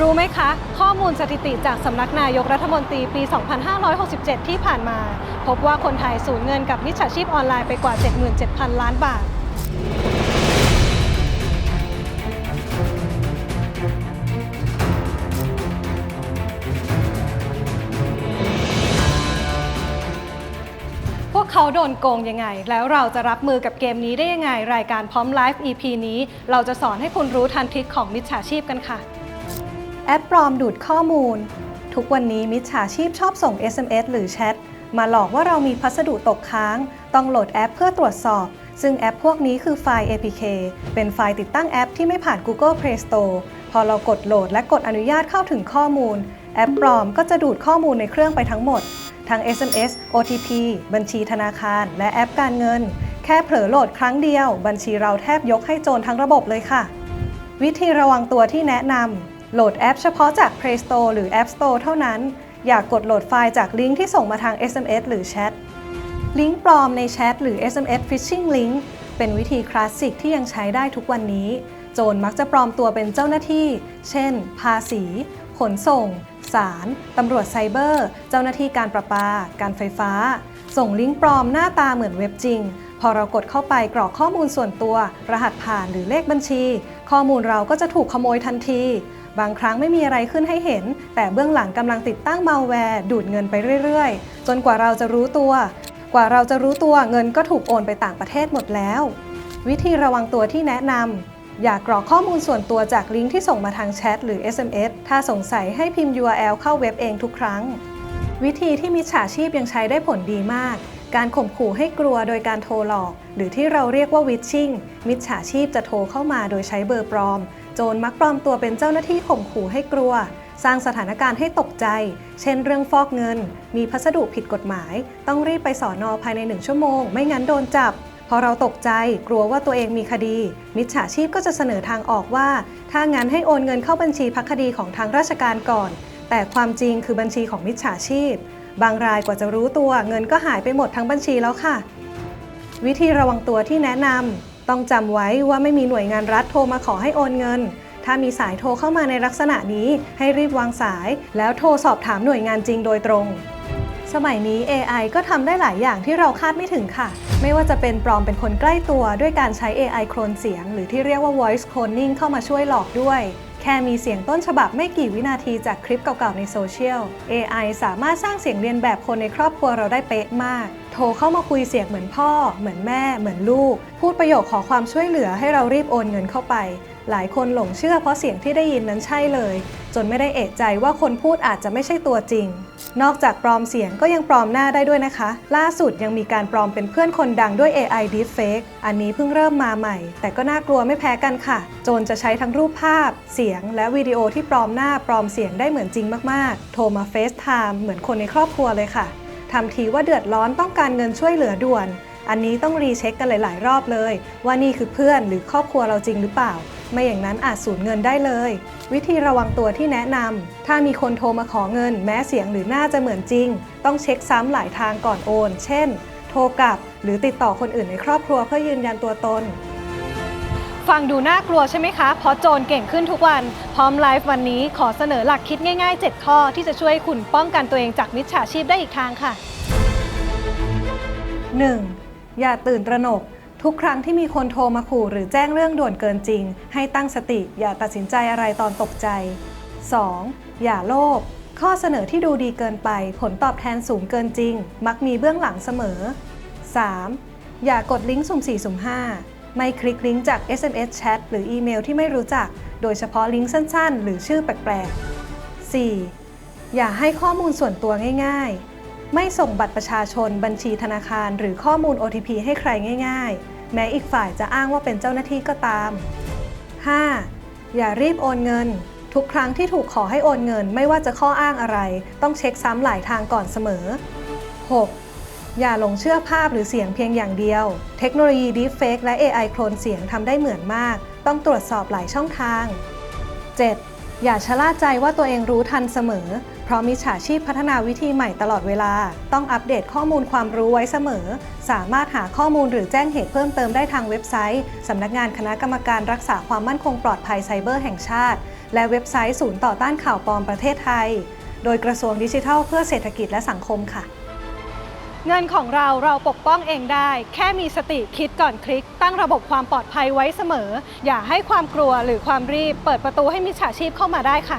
รู้ไหมคะ ข้อมูลสถิติจากสำนักนายกรัฐมนตรีปี 2567 ที่ผ่านมา พบว่าคนไทยสูญเงินกับมิจฉาชีพออนไลน์ไปกว่า 77,000 ล้านบาท พวกเขาโดนโกงยังไง แล้วเราจะรับมือกับเกมนี้ได้ยังไง รายการพร้อมไลฟ์ EP นี้ เราจะสอนให้คุณรู้ทันทริคของมิจฉาชีพกันค่ะ แอปปลอมดูดข้อมูล ทุกวันนี้มิจฉาชีพชอบส่ง SMS หรือแชทมาหลอกว่าเรามีพัสดุตกค้าง ต้องโหลดแอปเพื่อตรวจสอบ ซึ่งแอปพวกนี้คือไฟล์ APK เป็นไฟล์ติดตั้งแอปที่ไม่ผ่าน Google Play Store พอเรากดโหลดและกดอนุญาตเข้าถึงข้อมูล แอปปลอมก็จะดูดข้อมูลในเครื่องไปทั้งหมด ทั้ง SMS OTP บัญชีธนาคาร และแอปการเงิน แค่เผลอโหลดครั้งเดียว บัญชีเราแทบยกให้โจรทั้งระบบเลยค่ะ วิธีระวังตัวที่แนะนำ โหลดแอปเฉพาะจาก Play Store หรือ App Store เท่านั้น อย่ากกดโหลดไฟล์จากลิงก์ที่ส่งมาทาง SMS หรือแชท ลิงก์ปลอมในแชทหรือ SMS Phishing Link เป็นวิธีคลาสสิกที่ยังใช้ได้ทุกวันนี้ โจรมักจะปลอมตัวเป็นเจ้าหน้าที่ เช่น ภาษี ขนส่งศาลตำรวจไซเบอร์ เจ้าหน้าที่การประปา การไฟฟ้า ส่งลิงก์ปลอมหน้าตาเหมือนเว็บจริง พอเรากดเข้าไปกรอกข้อมูลส่วนตัว รหัสผ่านหรือเลขบัญชี ข้อมูลเราก็จะถูกขโมยทันที บางครั้งไม่มีอะไรขึ้นให้เห็น แต่เบื้องหลังกำลังติดตั้งมาลแวร์ดูดเงินไปเรื่อยๆ จนกว่าเราจะรู้ตัว กว่าเราจะรู้ตัวเงินก็ถูกโอนไปต่างประเทศหมดแล้ว วิธีระวังตัวที่แนะนำอย่ากรอกข้อมูลส่วนตัวจากลิงก์ที่ส่งมาทางแชทหรือ SMS ถ้าสงสัยให้พิมพ์ URL เข้าเว็บเองทุกครั้ง วิธีที่มิจฉาชีพยังใช้ได้ผลดีมากการข่มขู่ให้กลัวโดยการโทรหลอก หรือที่เราเรียกว่าวิชชิ่งมิจฉาชีพจะโทรเข้ามาโดยใช้เบอร์ปลอม โจรมักปลอมตัวเป็นเจ้าหน้าที่ข่มขู่ให้กลัว สร้างสถานการณ์ให้ตกใจ เช่นเรื่องฟอกเงิน มีพัสดุผิดกฎหมาย ต้องรีบไปสอนอภายในหนึ่งชั่วโมง ไม่งั้นโดนจับ พอเราตกใจกลัวว่าตัวเองมีคดี มิจฉาชีพก็จะเสนอทางออกว่า ถ้างั้นให้โอนเงินเข้าบัญชีพักคดีของทางราชการก่อน แต่ความจริงคือบัญชีของมิจฉาชีพ บางรายกว่าจะรู้ตัว เงินก็หายไปหมดทั้งบัญชีแล้วค่ะ วิธีระวังตัวที่แนะนำ ต้องจำไว้ว่าไม่มีหน่วยงานรัฐโทรมาขอให้โอนเงิน ถ้ามีสายโทรเข้ามาในลักษณะนี้ให้รีบวางสาย แล้วโทรสอบถามหน่วยงานจริงโดยตรง สมัยนี้ AI ก็ทำได้หลายอย่างที่เราคาดไม่ถึงค่ะ ไม่ว่าจะเป็นปลอมเป็นคนใกล้ตัวด้วยการใช้ AI โคลนเสียง หรือที่เรียกว่า voice cloning เข้ามาช่วยหลอกด้วย แค่มีเสียงต้นฉบับไม่กี่วินาทีจากคลิปเก่าๆในโซเชียล AI สามารถสร้างเสียงเรียนแบบคนในครอบครัวเราได้เป๊ะมาก โทรเข้ามาคุยเสียงเหมือนพ่อ เหมือนแม่ เหมือนลูก พูดประโยคขอความช่วยเหลือให้เรารีบโอนเงินเข้าไป หลายคนหลงเชื่อเพราะเสียงที่ได้ยินนั้นใช่เลย จนไม่ได้เอะใจว่าคนพูดอาจจะไม่ใช่ตัวจริง นอกจากปลอมเสียงก็ยังปลอมหน้าได้ด้วยนะคะ ล่าสุดยังมีการปลอมเป็นเพื่อนคนดังด้วย AI Deepfake อันนี้เพิ่งเริ่มมาใหม่ แต่ก็น่ากลัวไม่แพ้กันค่ะ โจรจะใช้ทั้งรูปภาพ เสียง และวิดีโอที่ปลอมหน้าปลอมเสียงได้เหมือนจริงมากๆ โทรมาเฟซไทม์เหมือนคนในครอบครัวเลยค่ะทำทีว่าเดือดร้อนต้องการเงินช่วยเหลือด่วน อันนี้ต้องรีเช็คกันหลาย ๆ รอบเลย ว่านี่คือเพื่อนหรือครอบครัวเราจริงหรือเปล่า ไม่อย่างนั้นอาจสูญเงินได้เลย วิธีระวังตัวที่แนะนำถ้ามีคนโทรมาขอเงิน แม้เสียงหรือหน้าจะเหมือนจริง ต้องเช็คซ้ำหลายทางก่อนโอน เช่น โทรกลับ หรือติดต่อคนอื่นในครอบครัวเพื่อยืนยันตัวตนฟังดูน่ากลัวใช่ไหมคะ เพราะโจรเก่งขึ้นทุกวัน พร้อมไลฟ์วันนี้ขอเสนอหลักคิดง่ายๆ 7 ข้อที่จะช่วยให้คุณป้องกันตัวเองจากมิจฉาชีพได้อีกทางค่ะ 1. อย่าตื่นตระหนก ทุกครั้งที่มีคนโทรมาขู่หรือแจ้งเรื่องด่วนเกินจริง ให้ตั้งสติ อย่าตัดสินใจอะไรตอนตกใจ 2. อย่าโลภข้อเสนอที่ดูดีเกินไป ผลตอบแทนสูงเกินจริง มักมีเบื้องหลังเสมอ 3. อย่ากดลิงก์สุ่ม 4 สุ่ม 5 ไม่คลิกลิงก์จาก SMS แชทหรืออีเมลที่ไม่รู้จัก โดยเฉพาะลิงก์สั้น ๆ หรือชื่อแปลกๆ 4. อย่าให้ข้อมูลส่วนตัวง่าย ๆ ไม่ส่งบัตรประชาชน บัญชีธนาคาร หรือข้อมูล OTP ให้ใครง่าย ๆ แม้อีกฝ่ายจะอ้างว่าเป็นเจ้าหน้าที่ก็ตาม 5. อย่ารีบโอนเงิน ทุกครั้งที่ถูกขอให้โอนเงิน ไม่ว่าจะข้ออ้างอะไร ต้องเช็คซ้ำหลายทางก่อนเสมอ 6. อย่าหลงเชื่อภาพหรือเสียงเพียงอย่างเดียว เทคโนโลยี Deepfake และ AI โคลนเสียงทำได้เหมือนมาก ต้องตรวจสอบหลายช่องทาง 7. อย่าชะล่าใจว่าตัวเองรู้ทันเสมอ เพราะมิจฉาชีพพัฒนาวิธีใหม่ตลอดเวลา ต้องอัปเดตข้อมูลความรู้ไว้เสมอ สามารถหาข้อมูลหรือแจ้งเหตุเพิ่มเติมได้ทางเว็บไซต์ สำนักงานคณะกรรมการรักษาความมั่นคงปลอดภัยไซเบอร์แห่งชาติ และเว็บไซต์ศูนย์ต่อต้านข่าวปลอมประเทศไทย โดยกระทรวงดิจิทัลเพื่อเศรษฐกิจและสังคมค่ะ เงินของเราเราปกป้องเองได้ แค่มีสติคิดก่อนคลิก ตั้งระบบความปลอดภัยไว้เสมอ อย่าให้ความกลัวหรือความรีบ เปิดประตูให้มิจฉาชีพเข้ามาได้ค่ะ